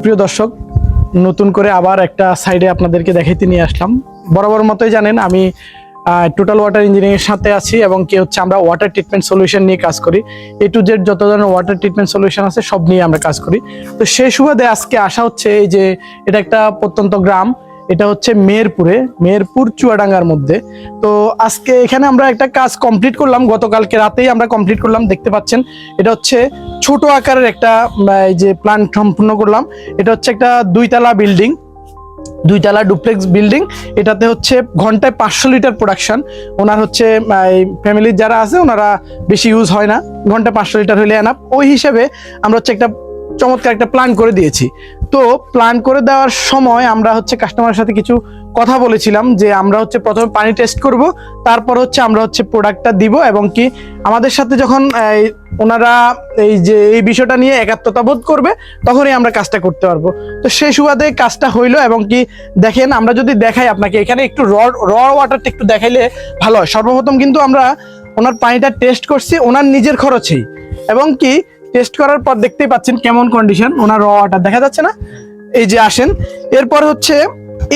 প্রিয় দর্শক, নতুন করে আবার একটা সাইডে আপনাদেরকে দেখাইতে নিয়ে আসলাম। বরাবর মতোই জানেন, আমি টোটাল ওয়াটার ইঞ্জিনিয়ারিং সাথে আছি এবং কি হচ্ছে, আমরা ওয়াটার ট্রিটমেন্ট সলিউশন নিয়ে কাজ করি। এ টু জেড যত ধরনের ওয়াটার ট্রিটমেন্ট সলিউশন আছে, সব নিয়ে আমরা কাজ করি। তো সেই সুবাদে আজকে আসা হচ্ছে এই যে, এটা একটা প্রত্যন্ত গ্রাম, এটা হচ্ছে মেহেরপুরে, মেহেরপুর চুয়াডাঙ্গার মধ্যে। তো আজকে এখানে আমরা একটা কাজ কমপ্লিট করলাম। গতকালকে রাতেই আমরা কমপ্লিট করলাম, দেখতে পাচ্ছেন, এটা হচ্ছে ছোট আকারের একটা এই যে প্ল্যান সম্পূর্ণ করলাম। এটা হচ্ছে একটা দুইতলা বিল্ডিং দুইতলা ডুপ্লেক্স বিল্ডিং এটাতে হচ্ছে ঘন্টায় পাঁচশো লিটার প্রোডাকশন ওনার হচ্ছে ফ্যামিলির যারা আছে, ওনারা বেশি ইউজ হয় না। ঘন্টায় পাঁচশো লিটার হলে এনাফ ওই হিসেবে আমরা হচ্ছে একটা চমৎকার একটা প্ল্যান করে দিয়েছি। তো প্ল্যান করে দেওয়ার সময় আমরা হচ্ছে কাস্টমারের সাথে কিছু কথা বলেছিলাম যে আমরা হচ্ছে প্রথমে পানি টেস্ট করব, তারপর হচ্ছে আমরা হচ্ছে প্রোডাক্টটা দিব এবং কি আমাদের সাথে যখন ওনারা এই যে, এই বিষয়টা নিয়ে একাত্মতা বোধ করবে, তখনই আমরা কাজটা করতে পারব। তো সেই সুবাদে কাজটা হইল এবং কি দেখেন, আমরা যদি দেখাই আপনাকে, এখানে একটু র র ওয়াটারটা একটু দেখাইলে ভালো হয়। সর্বপ্রথম কিন্তু আমরা ওনার পানিটা টেস্ট করছি, ওনার নিজের খরচেই। এবং কি টেস্ট করার পর দেখতেই পাচ্ছেন কেমন কন্ডিশন ওনার র ওয়াটার দেখা যাচ্ছে না। এই যে আসেন, এরপর হচ্ছে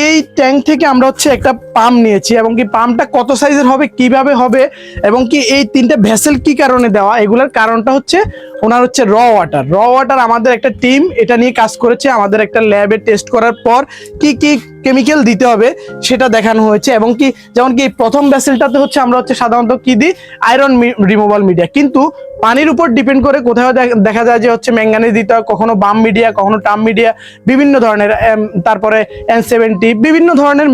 এই ট্যাঙ্ক থেকে আমরা হচ্ছে একটা পাম্প নিয়েছি এবং কি পাম্পটা কত সাইজের হবে, কীভাবে হবে এবং কি এই তিনটা ভেসেল কি কারণে দেওয়া? এগুলোর কারণটা হচ্ছে ওনার হচ্ছে র ওয়াটার র ওয়াটার আমাদের একটা টিম এটা নিয়ে কাজ করেছে, আমাদের একটা ল্যাবে টেস্ট করার পর কি কি কেমিক্যাল দিতে হবে সেটা দেখানো হয়েছে এবং কি, যেমন কি প্রথম ভেসেলটাতে হচ্ছে আমরা হচ্ছে সাধারণত কি দিই? আয়রন রিমুভাল মিডিয়া কিন্তু পানির উপর ডিপেন্ড করে কোথাও দেখ- যায় যে হচ্ছে ম্যাঙ্গানিজ দিতে হয়, কখনো বাম মিডিয়া কখনো টাম মিডিয়া বিভিন্ন ধরনের তারপরে এন সেভেন্টি বিভিন্ন ধরনের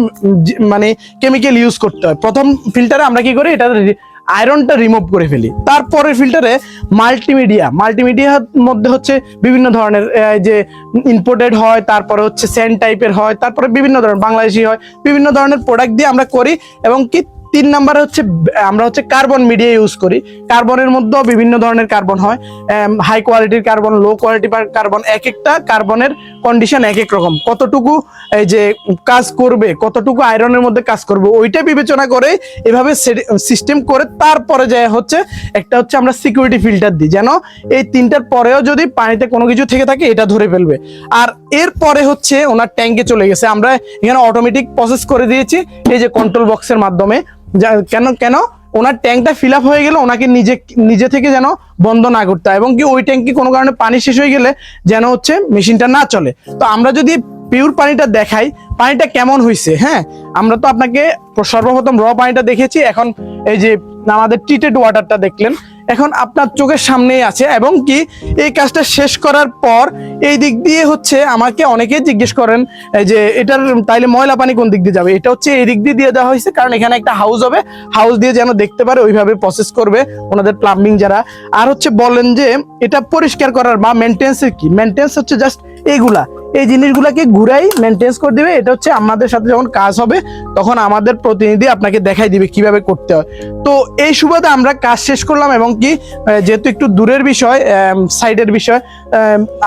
মানে কেমিক্যাল ইউজ করতে হয়। প্রথম ফিল্টারে আমরা কি করি? এটা আয়রনটা রিমুভ করে ফেলি। তারপরে ফিল্টারে মাল্টিমিডিয়া মাল্টিমিডিয়ার মধ্যে হচ্ছে বিভিন্ন ধরনের যে ইম্পোর্টেড হয়, তারপরে হচ্ছে স্যান্ড টাইপের হয়, তারপরে বিভিন্ন ধরনের, বাংলাদেশি হয়, বিভিন্ন ধরনের প্রোডাক্ট দিয়ে আমরা করি এবং কি তিন নাম্বারে হচ্ছে, আমরা হচ্ছে কার্বন মিডিয়া ইউজ করি। কার্বনের মধ্যেও বিভিন্ন ধরনের কার্বন হয়। হাই কোয়ালিটির কার্বন লো কোয়ালিটি কার্বন এক একটা কার্বনের কন্ডিশন এক এক রকম। কতটুকু এই যে কাজ করবে, কতটুকু আয়রনের মধ্যে কাজ করবে, ওইটা বিবেচনা করে এভাবে সিস্টেম করে তারপরে যায় হচ্ছে, একটা হচ্ছে আমরা সিকিউরিটি ফিল্টার দিই। যেন এই তিনটার পরেও যদি পানিতে কোনো কিছু থেকে থাকে, এটা ধরে ফেলবে। আর এরপরে হচ্ছে ওনার ট্যাঙ্কে চলে গেছে। আমরা এখানে অটোমেটিক প্রসেস করে দিয়েছি, এই যে কন্ট্রোল বক্সের মাধ্যমে। যা- কেন কেন? ওনার ট্যাঙ্কটা ফিল আপ হয়ে গেলে ওনাকে নিজে নিজে থেকে যেন বন্ধ না করতে হয়। এবং কি ওই ট্যাঙ্কি কোনো কারণে পানি শেষ হয়ে গেলে যেন হচ্ছে মেশিনটা না চলে। তো আমরা যদি পিওর পানিটা দেখাই, পানিটা কেমন হয়েছে হ্যাঁ? আমরা তো আপনাকে সর্বপ্রথম র পানিটা দেখেছি। এখন এই যে আমাদের ট্রিটেড ওয়াটারটা দেখলেন এখন আপনার চোখের সামনেই আছে এবং কি এই কাজটা শেষ করার পর এই দিক দিয়ে হচ্ছে আমাকে অনেকেই জিজ্ঞেস করেন যে এটার তাইলে ময়লা পানি কোন দিক দিয়ে যাবে? এটা হচ্ছে এই দিক দিয়ে দিয়ে দেওয়া হয়েছে, কারণ এখানে একটা হাউস হবে। হাউস দিয়ে যেন দেখতে পারে, ওইভাবে প্রসেস করবে ওনাদের প্লাম্বিং যারা। আর হচ্ছে বলেন যে এটা পরিষ্কার করার বা মেনটেন্সের কি? মেনটেন্স হচ্ছে জাস্ট এইগুলা এই জিনিসগুলোকে ঘুরাই মেনটেন্স করে দিবে। এটা হচ্ছে আমাদের সাথে যখন কাজ হবে, তখন আমাদের প্রতিনিধি আপনাকে দেখাই দিবে কীভাবে করতে হয়। তো এই সুবাদে আমরা কাজ শেষ করলাম এবং কি যেহেতু একটু দূরের বিষয় সাইডের বিষয়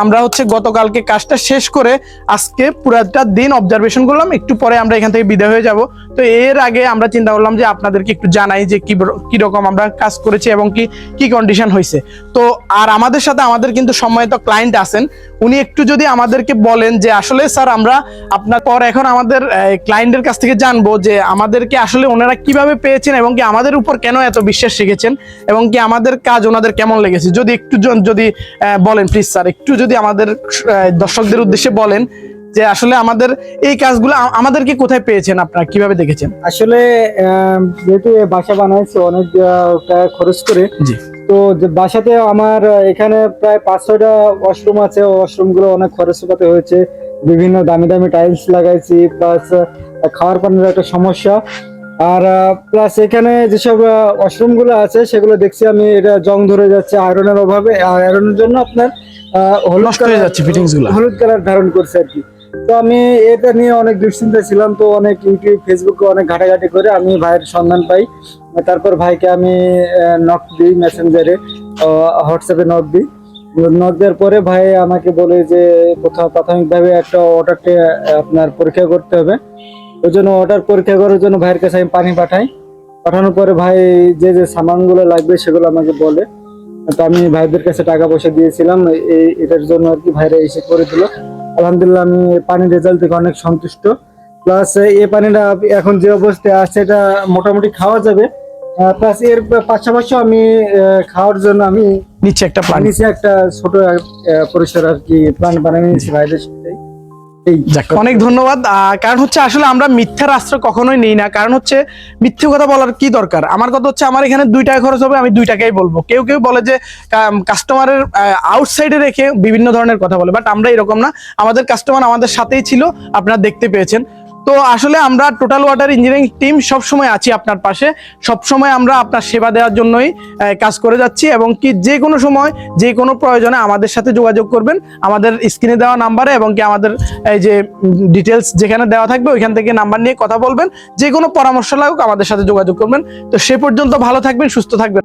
আমরা হচ্ছে গতকালকে কাজটা শেষ করে আজকে পুরাটা দিন অবজারভেশন করলাম, একটু পরে আমরা এখান থেকে বিদায় হয়ে যাব। তো এর আগে আমরা চিন্তা করলাম যে আপনাদেরকে একটু জানাই যে কি রকম আমরা কাজ করেছি এবং কি কি কন্ডিশন হয়েছে। তো আর আমাদের সাথে আমাদের কিন্তু সম্মানিত ক্লায়েন্ট আছেন। উনি একটু যদি আমাদেরকে বলেন যে আসলে স্যার আমরা আপনার পর এখন আমাদের ক্লায়েন্টের কাছ থেকে জানব যে আমাদেরকে আসলে ওনারা কীভাবে পেয়েছেন এবং কি আমাদের উপর কেন এত বিশ্বাস শিখেছেন এবং কি আমাদের কাজ ওনাদের কেমন লেগেছে। যদি একটু যদি বলেন প্লিজ স্যার একটু যদি আমাদের দর্শকদের উদ্দেশ্যে বলেন যে আসলে আমাদের এই কাজগুলো আমাদেরকে কোথায় পেয়েছেন আপনারা কীভাবে দেখেছেন? আসলে যেহেতু বাসা বানাইছে অনেক টাকা খরচ করে। জি। তো বাসাতে আমার এখানে প্রায় পাঁচ ছয়টা ওয়াশরুম আছে। ওয়াশরুমগুলো অনেক খরচপাতি হয়েছে। বিভিন্ন দামি দামি টাইলস লাগাইছি প্লাস খাওয়ার পানির একটা সমস্যা। আর প্লাস এখানে যেসব ওয়াশরুমগুলো আছে সেগুলো দেখছি আমি এটা জং ধরে যাচ্ছে আয়রনের অভাবে আয়রনের জন্য আপনার হলুদ হয়ে যাচ্ছে হলুদ কালার ধারণ করছে আর কি। তো আমি এটা নিয়ে অনেক দুশ্চিন্তা ছিলাম তো অনেক ইউটিউব ফেসবুকে অনেক ঘাটাঘাটি করে আমি ভাইয়ের সন্ধান পাই। তারপর ভাইকে আমি নক দিই মেসেঞ্জারে হোয়াটসঅ্যাপে নক দিই। নক দেওয়ার পরে ভাই আমাকে বলে যে কোথাও প্রাথমিকভাবে একটা অর্ডারটা আপনার পরীক্ষা করতে হবে। ওই জন্য অর্ডার পরীক্ষা করার জন্য ভাইয়ের কাছে আমি পানি পাঠাই। পাঠানোর পরে ভাই যে যে সামানগুলো লাগবে সেগুলো আমাকে বলে। তো আমি ভাইদের কাছে টাকা পয়সা দিয়েছিলাম এই এটার জন্য আর কি ভাইরা এসে করে দিল। আলহামদুলিল্লাহ আমি পানির রেজাল্ট থেকে অনেক সন্তুষ্ট। প্লাস এই পানিটা এখন যে অবস্থায় আছে এটা মোটামুটি খাওয়া যাবে। প্লাস এর পাশাপাশি আমি খাওয়ার জন্য আমি নিচে একটা নিচে একটা ছোট পরিসর আর কি প্ল্যান বানিয়ে নিয়েছি ভাইদের। অনেক ধন্যবাদ। কারণ হচ্ছে আসলে আমরা মিথ্যার আশ্রয় কখনোই নেই না। কারণ হচ্ছে মিথ্যে কথা বলার কি দরকার? আমার কথা হচ্ছে আমার এখানে দুই টাকা খরচ হবে আমি দুই টাকাই বলব। কেউ কেউ বলে যে কাস্টমারের আউটসাইডে রেখে বিভিন্ন ধরনের কথা বলে বাট আমরা এরকম না। আমাদের কাস্টমার আমাদের সাথেই ছিল আপনারা দেখতে পেয়েছেন। তো আসলে আমরা টোটাল ওয়াটার ইঞ্জিনিয়ারিং টিম সব সময় আছি আপনার পাশে। সব সময় আমরা আপনার সেবা দেওয়ার জন্যই কাজ করে যাচ্ছি এবং কি যে কোনো সময়, যে কোনো প্রয়োজনে আমাদের সাথে যোগাযোগ করবেন। আমাদের স্ক্রিনে দেওয়া নাম্বারে এবং কি আমাদের, এই যে ডিটেলস যেখানে দেওয়া থাকবে, ওইখান থেকে নাম্বার নিয়ে কথা বলবেন। যে কোনো পরামর্শ লাগুক, আমাদের সাথে যোগাযোগ করবেন। তো সে পর্যন্ত ভালো থাকবেন, সুস্থ থাকবেন।